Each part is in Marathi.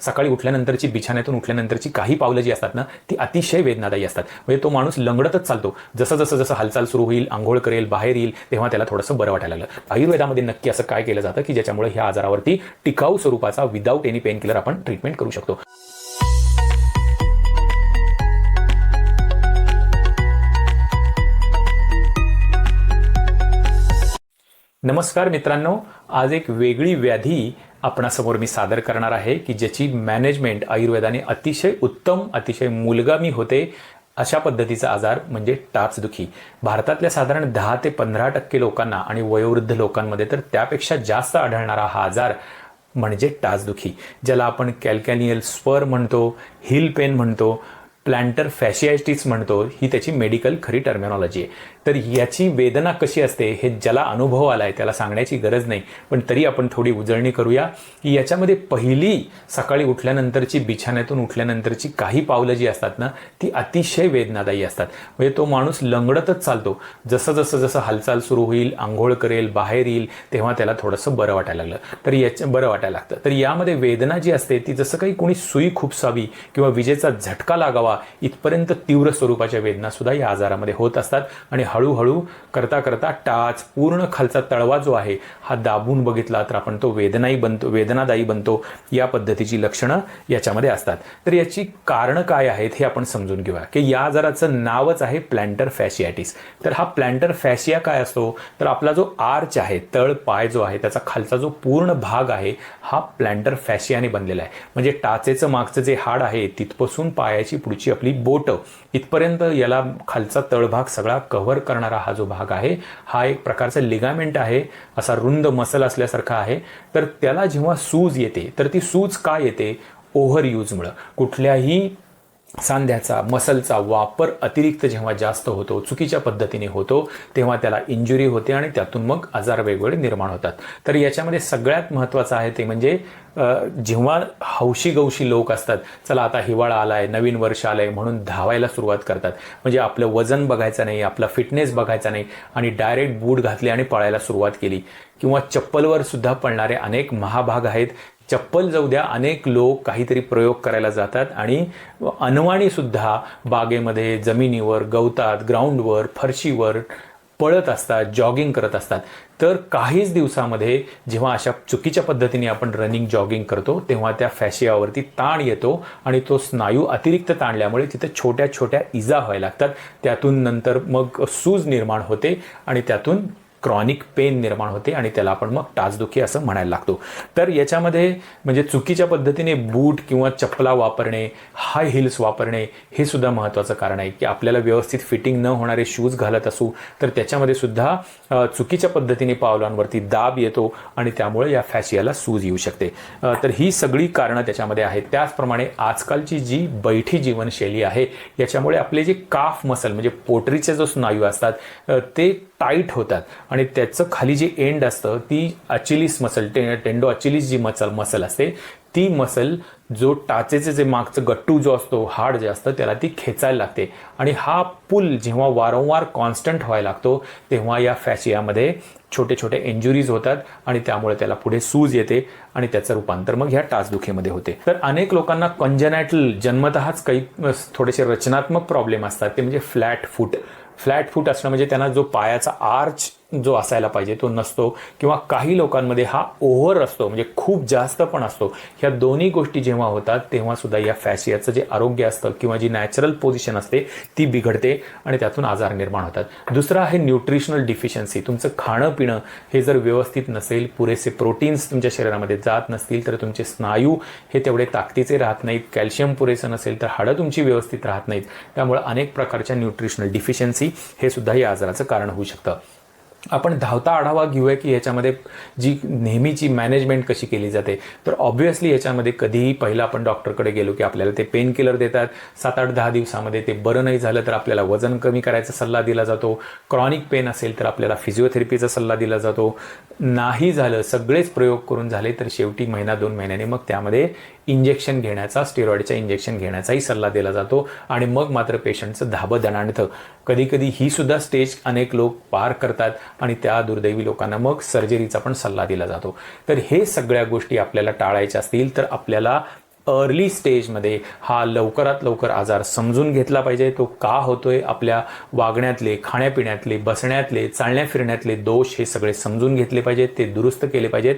सकाळी उठल्यानंतरची बिछाण्यातून उठल्यानंतरची काही पावलं जी असतात ना ती अतिशय वेदनादायी असतात. म्हणजे तो माणूस लंगडतच चालतो. जसं जसं जसं हालचाल सुरू होईल आंघोळ करेल बाहेर येईल तेव्हा त्याला थोडंसं बरं वाटायला लागलं. आयुर्वेदामध्ये नक्की असं काय केलं जातं की ज्याच्यामुळे ह्या आजारावरती टिकाऊ स्वरूपाचा विदाऊट एनी पेन किलर आपण ट्रीटमेंट करू शकतो. नमस्कार मित्रांनो. आज एक वेगळी व्याधी आपणासमोर मी सादर करणार आहे की ज्याची मॅनेजमेंट आयुर्वेदाने अतिशय उत्तम अतिशय मुलगामी होते अशा पद्धतीचा आजार म्हणजे टाचदुखी. भारतातल्या साधारण दहा ते पंधरा टक्के लोकांना आणि वयोवृद्ध लोकांमध्ये तर त्यापेक्षा जास्त आढळणारा हा आजार म्हणजे टाचदुखी ज्याला आपण कॅल्कॅनियल स्पर म्हणतो हिल पेन म्हणतो प्लॅन्टर फॅशियायटिस म्हणतो ही त्याची मेडिकल खरी टर्मिनॉलॉजी आहे. तर याची वेदना कशी असते हे ज्याला अनुभव आला आहे त्याला सांगण्याची गरज नाही. पण तरी आपण थोडी उजळणी करूया की याच्यामध्ये पहिली सकाळी उठल्यानंतरची बिछाण्यातून उठल्यानंतरची काही पावलं जी असतात ना ती अतिशय वेदनादायी असतात. म्हणजे तो माणूस लंगडतच चालतो. जसं जसं जसं हालचाल सुरू होईल आंघोळ करेल बाहेर येईल तेव्हा त्याला थोडंसं बरं वाटायला लागलं. तर याच्या बरं वाटायला लागतं. तर यामध्ये वेदना जी असते ती जसं काही कोणी सुई खुपसावी किंवा विजेचा झटका लागावा इथपर्यंत तीव्र स्वरूपाच्या वेदना सुद्धा या आजारामध्ये होत असतात. आणि हळूहळू करता करता टाच पूर्ण खालचा तळवा जो आहे हा दाबून बघितला तर आपण तो वेदनाही बनतो वेदनादायी बनतो. या पद्धतीची लक्षणं याच्यामध्ये असतात. तर याची कारणं काय आहेत हे आपण समजून घेऊया. की या आजाराचं नावच आहे प्लॅन्टर फॅशियाटिस. तर हा प्लॅन्टर फॅशिया काय असतो? तर आपला जो आर्च आहे तळ पाय जो आहे त्याचा खालचा जो पूर्ण भाग आहे हा प्लॅन्टर फॅशियाने बनलेला आहे. म्हणजे टाचेचं मागचं जे हाड आहे तिथपासून पायाची पुढची आपली बोट इथपर्यंत याला खालचा तळभाग सगळा कव्हर करणारा हा जो भाग आहे हा एक प्रकारचा लिगामेंट आहे असा रुंद मसल असल्यासारखा आहे. तर त्याला जेव्हा सूज येते तर ती सूज का येते? ओव्हर यूजमुळं. कुठल्याही सांध्याचा मसलचा वापर अतिरिक्त जेव्हा जास्त होतो चुकीच्या पद्धतीने होतो तेव्हा त्याला इंजुरी होते आणि त्यातून मग आजार वेगवेगळे निर्माण होतात. तर याच्यामध्ये सगळ्यात महत्त्वाचं आहे ते म्हणजे जेव्हा हौशी गौशी लोक असतात चला आता हिवाळा आलाय नवीन वर्ष आलंय म्हणून धावायला सुरुवात करतात. म्हणजे आपलं वजन बघायचं नाही आपला फिटनेस बघायचा नाही आणि डायरेक्ट बूट घातले आणि पळायला सुरुवात केली. किंवा चप्पलवर सुद्धा पळणारे अनेक महाभाग आहेत चप्पल जाऊ द्या अनेक लोक काहीतरी प्रयोग करायला जातात आणि अनवाणीसुद्धा बागेमध्ये जमिनीवर गवतात ग्राउंडवर फरशीवर पळत असतात जॉगिंग करत असतात. तर काहीच दिवसामध्ये जेव्हा अशा चुकीच्या पद्धतीने आपण रनिंग जॉगिंग करतो तेव्हा त्या फॅशियावरती ताण येतो आणि तो स्नायू अतिरिक्त ताणल्यामुळे तिथे छोट्या छोट्या इजा व्हायला लागतात. त्यातून नंतर मग सूज निर्माण होते आणि त्यातून क्रॉनिक पेन निर्माण होते आणि त्याला आपण मग टाचदुखी असं म्हणायला लागतो. तर याच्यामध्ये म्हणजे चुकीच्या पद्धतीने बूट किंवा चपला वापरणे हाय हिल्स वापरणे हे सुद्धा महत्त्वाचं कारण आहे की आपल्याला व्यवस्थित फिटिंग न होणारे शूज घालत असू तर त्याच्यामध्ये सुद्धा चुकीच्या पद्धतीने पावलांवरती दाब येतो आणि त्यामुळे या फॅशियाला सूज येऊ शकते. तर ही सगळी कारणं त्याच्यामध्ये आहेत. त्याचप्रमाणे आजकालची जी बैठी जीवनशैली आहे याच्यामुळे आपले जे काफ मसल म्हणजे पोटरीचे जो स्नायू असतात ते टाईट होतात. आणि त्याचं खाली जे एंड असतं ती अचिलिस मसल टे टेंडो अचिलीस जी मसल मसल असते ती मसल जो टाचेचे जे मागचं गट्टू जो असतो हाड जे असतं त्याला ती खेचायला लागते. आणि हा पुल जेव्हा वारंवार कॉन्स्टंट व्हायला लागतो तेव्हा या फॅशियामध्ये छोटे छोटे इंजुरीज होतात आणि त्यामुळे त्याला पुढे सूज येते आणि त्याचं रूपांतर मग ह्या टाचदुखीमध्ये होते. तर अनेक लोकांना कंजनॅटल जन्मतःच काही थोडेसे रचनात्मक प्रॉब्लेम असतात ते म्हणजे फ्लॅट फूट फ्लॅट फूट असणं म्हणजे त्यांना जो पायाचा आर्च जो असायला पाहिजे तो नसतो किंवा काही लोकांमध्ये हा ओव्हर असतो म्हणजे खूप जास्त पण असतो. ह्या दोन्ही गोष्टी जेव्हा होतात तेव्हा सुद्धा या फॅशियाचं जे आरोग्य असतं किंवा जी नॅचरल पोझिशन असते ती बिघडते आणि त्यातून आजार निर्माण होतात. दुसरं आहे न्यूट्रिशनल डिफिशियन्सी तुमचं खाणं पिणं हे जर व्यवस्थित नसेल पुरेसे प्रोटीन्स तुमच्या शरीरामध्ये जात नसतील तर तुमचे स्नायू हे तेवढे ताकदीचे राहत नाहीत. कॅल्शियम पुरेसं नसेल तर हाडं तुमची व्यवस्थित राहत नाहीत. त्यामुळे अनेक प्रकारच्या न्यूट्रिशनल डिफिशियन्सी हे सुद्धा या आजाराचं कारण होऊ शकतं. आपण धावता आढावा घेऊया की याच्यामध्ये जी नेहमीची मॅनेजमेंट कशी केली जाते. तर ऑब्व्हियसली याच्यामध्ये कधीही पहिलं आपण डॉक्टरकडे गेलो की आपल्याला ते पेन किलर देतात. सात आठ दहा दिवसामध्ये ते बरं नाही झालं तर आपल्याला वजन कमी करायचा सल्ला दिला जातो. क्रॉनिक पेन असेल तर आपल्याला फिजिओथेरपीचा सल्ला दिला जातो. नाही झालं सगळेच प्रयोग करून झाले तर शेवटी महिना दोन महिन्याने मग त्यामध्ये इंजेक्शन घेण्याचा स्टेरॉइडच्या इंजेक्शन घेण्याचाही सल्ला दिला जातो आणि मग मात्र पेशंटचं धाबं दणाणतं कधीकधी ही सुद्धा स्टेज अनेक लोक पार करतात आणि त्या दुर्दैवी लोकांना मग सर्जरीचा पण सल्ला दिला जातो. तर हे सगळ्या गोष्टी आपल्याला टाळायच्या असतील तर आपल्याला अर्ली स्टेजमध्ये हा लवकरात लवकर आजार समजून घेतला पाहिजे. तो का होतोय? आपल्या वागण्यातले खाण्यापिण्यातले बसण्यातले चालण्या फिरण्यातले दोष हे सगळे समजून घेतले पाहिजेत ते दुरुस्त केले पाहिजेत.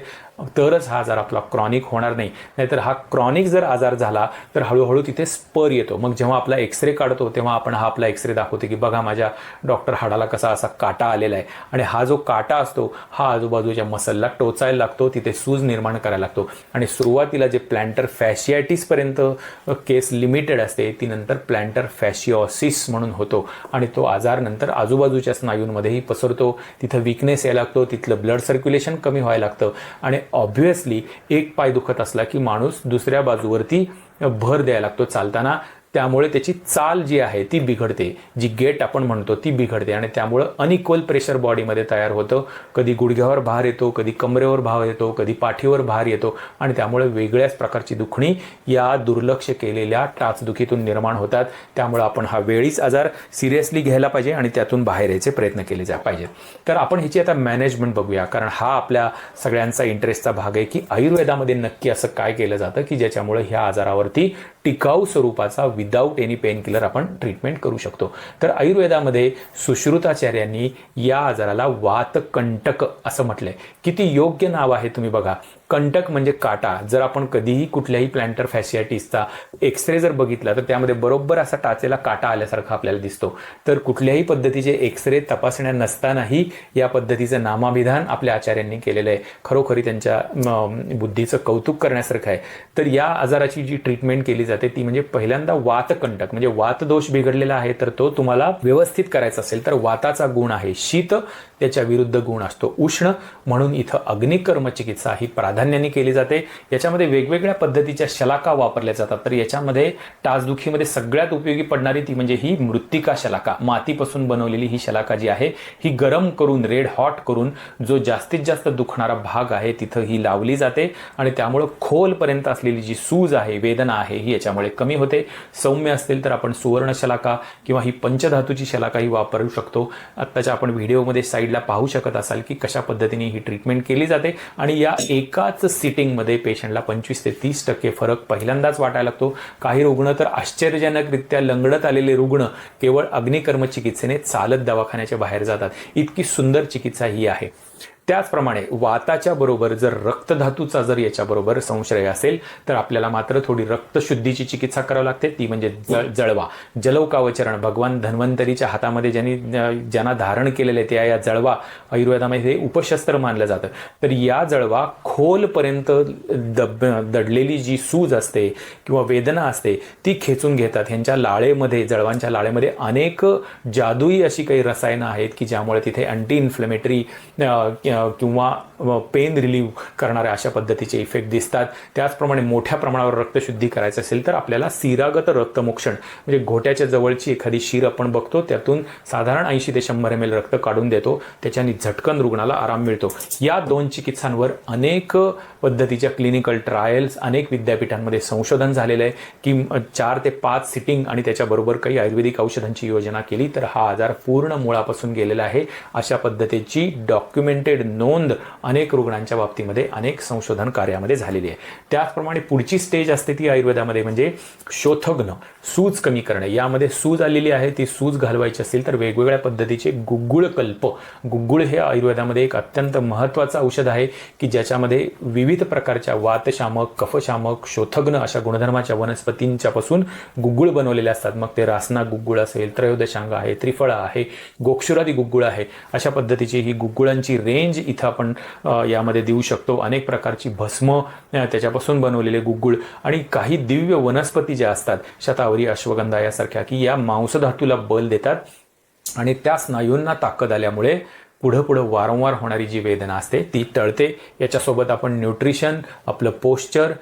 तरच हा आजार आपला क्रॉनिक होणार नाही. नाहीतर हा क्रॉनिक जर आजार झाला तर हळूहळू तिथे स्पर येतो. मग जेव्हा आपला एक्सरे काढतो तेव्हा आपण हा आपला एक्सरे दाखवतो की बघा माझ्या डॉक्टर हाडाला कसा असा काटा आलेला आहे. आणि हा जो काटा असतो हा आजूबाजूच्या मसलला टोचायला लागतो तिथे सूज निर्माण करायला लागतो. आणि सुरुवातीला जे प्लॅन्टर फॅशियाटिसपर्यंत केस लिमिटेड असते. ती नंतर प्लॅन्टर फॅशिओसिस म्हणून होतो. आणि तो आजार नंतर आजूबाजूच्या स्नायूंमध्येही पसरतो. तिथं विकनेस यायला लागतो. तिथलं ब्लड सर्क्युलेशन कमी व्हायला लागतं. आणि ऑब्व्हियसली एक पाय दुखत असला की माणूस दुसऱ्या बाजूवरती भर द्यायला लागतो. चालताना त्यामुळे त्याची चाल जी आहे ती बिघडते. जी गेट आपण म्हणतो ती बिघडते आणि त्यामुळं अनइक्वल प्रेशर बॉडीमध्ये तयार होतं. कधी गुडघ्यावर भार येतो कधी कमरेवर भार येतो कधी पाठीवर भार येतो आणि त्यामुळे वेगळ्याच प्रकारची दुखणी या दुर्लक्ष केलेल्या टाचदुखीतून निर्माण होतात. त्यामुळे आपण हा वेळीच आजार सिरियसली घ्यायला पाहिजे आणि त्यातून बाहेर यायचे प्रयत्न केले जा पाहिजेत तर आपण ह्याची आता मॅनेजमेंट बघूया. कारण हा आपल्या सगळ्यांचा इंटरेस्टचा भाग आहे की आयुर्वेदामध्ये नक्की असं काय केलं जातं की ज्याच्यामुळे ह्या आजारावरती टिकाऊ स्वरूपाचा विदाऊट एनी पेन किलर आपण ट्रीटमेंट करू शकतो. तर आयुर्वेदामध्ये सुश्रुताचार्यांनी या आजाराला वातकंटक असं म्हटलंय. किती योग्य नाव आहे तुम्ही बघा. कंटक म्हणजे काटा. जर आपण कधीही कुठल्याही प्लॅन्टर फॅसियाटिसचा एक्सरे जर बघितला तर त्यामध्ये बरोबर असा टाचेला काटा आल्यासारखा आपल्याला दिसतो. तर कुठल्याही पद्धतीचे एक्सरे तपासण्या नसतानाही या पद्धतीचं नामाभिधान आपल्या आचार्यांनी केलेलं आहे. खरोखरी त्यांच्या बुद्धीचं कौतुक करण्यासारखं आहे. तर या आजाराची जी ट्रीटमेंट केली जाते ती म्हणजे पहिल्यांदा वातकंटक म्हणजे वातदोष बिघडलेला आहे तर तो तुम्हाला व्यवस्थित करायचा असेल तर वाताचा गुण आहे. शीत त्याच्या विरुद्ध गुण असतो. उष्ण म्हणून इथं अग्निकर्म चिकित्सा ही प्राधान्याने केली जाते. याच्यामध्ये वेगवेगळ्या पद्धतीच्या शलाका वापरल्या जातात. तर याच्यामध्ये टाचदुखीमध्ये सगळ्यात उपयोगी पडणारी ती म्हणजे ही मृत्तिका शलाका. मातीपासून बनवलेली ही शलाका जी आहे ही गरम करून रेड हॉट करून जो जास्तीत जास्त दुखणारा भाग आहे तिथं ही लावली जाते. आणि त्यामुळं खोलपर्यंत असलेली जी सूज आहे वेदना आहे ही याच्यामुळे कमी होते. सौम्य असतील तर आपण सुवर्ण शलाका किंवा ही पंचधातूची शलाका ही वापरू शकतो. आत्ताच्या आपण व्हिडिओमध्ये साईडला पाहू शकत असाल की कशा पद्धतीने ही ट्रीटमेंट केली जाते. आणि या एका एकाच सिटिंगमध्ये पेशंटला पंचवीस ते तीस टक्के फरक पहिल्यांदाच वाटायला लागतो. काही रुग्ण तर आश्चर्यजनकरित्या लंगडत आलेले रुग्ण केवळ अग्निकर्म चिकित्सेने चालत दवाखान्याच्या बाहेर जातात. इतकी सुंदर चिकित्सा ही आहे. त्याचप्रमाणे वाताच्या बरोबर जर रक्तधातूचा जर याच्याबरोबर संशय असेल तर आपल्याला मात्र थोडी रक्तशुद्धीची चिकित्सा करावी लागते. ती म्हणजे जळवा. जलौकावचरण. भगवान धन्वंतरीच्या हातामध्ये ज्यांनी ज्यांना धारण केलेले त्या या जळवा आयुर्वेदामध्ये हे उपशस्त्र मानलं जातं. तर या जळवा खोलपर्यंत दब दडलेली जी सूज असते किंवा वेदना असते ती खेचून घेतात. ह्यांच्या लाळेमध्ये जळवांच्या लाळेमध्ये अनेक जादुई अशी काही रसायनं आहेत की ज्यामुळे तिथे अँटी इन्फ्लेमेटरी किंवा पेन रिलीव्ह करणाऱ्या अशा पद्धतीचे इफेक्ट दिसतात. त्याचप्रमाणे मोठ्या प्रमाणावर रक्तशुद्धी करायचं असेल तर आपल्याला सिरागत रक्तमोक्षण म्हणजे घोट्याच्या जवळची एखादी शीर आपण बघतो त्यातून साधारण ऐंशी ते शंभर एम एल रक्त काढून देतो. त्याच्याने झटकन रुग्णाला आराम मिळतो. या दोन चिकित्सांवर अनेक पद्धतीच्या क्लिनिकल ट्रायल्स अनेक विद्यापीठांमध्ये संशोधन झालेलं आहे की चार ते पाच सिटिंग आणि त्याच्याबरोबर काही आयुर्वेदिक औषधांची योजना केली तर हा आजार पूर्ण मुळापासून गेलेला आहे. अशा पद्धतीची डॉक्युमेंटेड नोंद अनेक रुग्णांच्या बाबतीमध्ये अनेक संशोधन कार्यामध्ये झालेली आहे. त्याचप्रमाणे पुढची स्टेज असते ती आयुर्वेदामध्ये म्हणजे शोथग्न सूज कमी करणे. यामध्ये सूज आलेली आहे ती सूज घालवायची असेल तर वेगवेगळ्या पद्धतीचे गुग्गुळ कल्प. गुग्गुळ हे आयुर्वेदामध्ये एक अत्यंत महत्त्वाचं औषध आहे की ज्याच्यामध्ये विविध विविध प्रकारच्या वातशामक कफशामक शोथग्न अशा गुणधर्माच्या वनस्पतींच्या पासून गुग्गुळ बनवलेले असतात. मग ते रासना गुग्गुळ असेल त्रयोदशांग आहे त्रिफळा आहे गोक्षुरादी गुग्गुळ आहे अशा पद्धतीची ही गुग्गुळांची रेंज इथं आपण यामध्ये देऊ शकतो. अनेक प्रकारची भस्म त्याच्यापासून बनवलेले गुग्गुळ. आणि काही दिव्य वनस्पती ज्या असतात शतावरी अश्वगंधा यासारख्या की या मांसधातूला बल देतात. आणि त्या स्नायूंना ताकद आल्यामुळे पुढं पुढं वारंवार होणारी जी वेदना असते ती टळते. याच्यासोबत आपण न्यूट्रिशन आपलं पोश्चर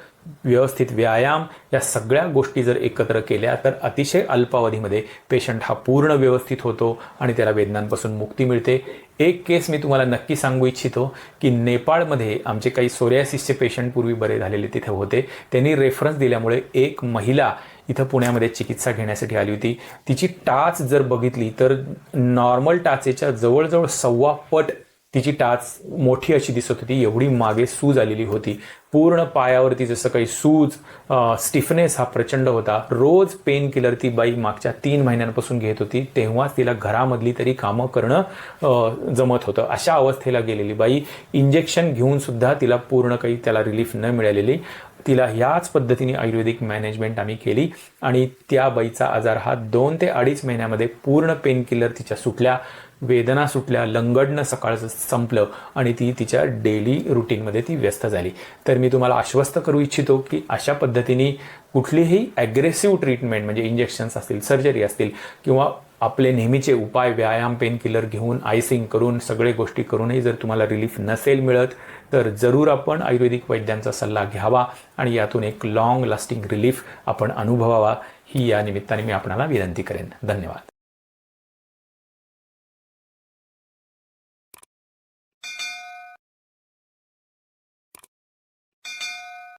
व्यवस्थित व्यायाम या सगळ्या गोष्टी जर एकत्र केल्या तर अतिशय अल्पावधीमध्ये पेशंट हा पूर्ण व्यवस्थित होतो आणि त्याला वेदनांपासून मुक्ती मिळते. एक केस मी तुम्हाला नक्की सांगू इच्छितो की नेपाळमध्ये आमचे काही सोरियासिसचे पेशंट पूर्वी बरे झालेले तिथे होते. त्यांनी रेफरन्स दिल्यामुळे एक महिला इथं पुण्यामध्ये चिकित्सा घेण्यासाठी आली होती. तिची टाच जर बघितली तर नॉर्मल टाचेच्या जवळजवळ सव्वा पट तिची टाच मोठी अशी दिसत होती. एवढी मागे सूज आलेली होती. पूर्ण पायावरती जसं काही सूज स्टिफनेस हा प्रचंड होता. रोज पेन किलर ती बाई मागच्या तीन महिन्यांपासून घेत होती. तेव्हाच तिला घरामधली तरी कामं करणं जमत होतं. अशा अवस्थेला गेलेली बाई. इंजेक्शन घेऊनसुद्धा तिला पूर्ण काही त्याला रिलीफ न मिळालेली. तिला ह्याच पद्धतीने आयुर्वेदिक मॅनेजमेंट आम्ही केली आणि त्या बाईचा आजार हा दोन ते अडीच महिन्यामध्ये पूर्ण पेनकिलर तिच्या सुटल्या वेदना सुटल्या लंगडणं सकाळचं संपलं आणि ती तिच्या डेली रुटीनमध्ये ती व्यस्त झाली. तर मी तुम्हाला आश्वस्त करू इच्छितो की अशा पद्धतीने कुठलीही ॲग्रेसिव्ह ट्रीटमेंट म्हणजे इंजेक्शन्स असतील सर्जरी असतील किंवा आपले नेहमीचे उपाय व्यायाम पेन किलर घेऊन आयसिंग करून सगळे गोष्टी करूनही जर तुम्हाला रिलीफ नसेल मिळत तर जरूर आपण आयुर्वेदिक वैद्यांचा सल्ला घ्यावा आणि यातून एक लाँग लास्टिंग रिलीफ आपण अनुभवावा. ही या निमित्ताने मी आपणाला विनंती करेन. धन्यवाद.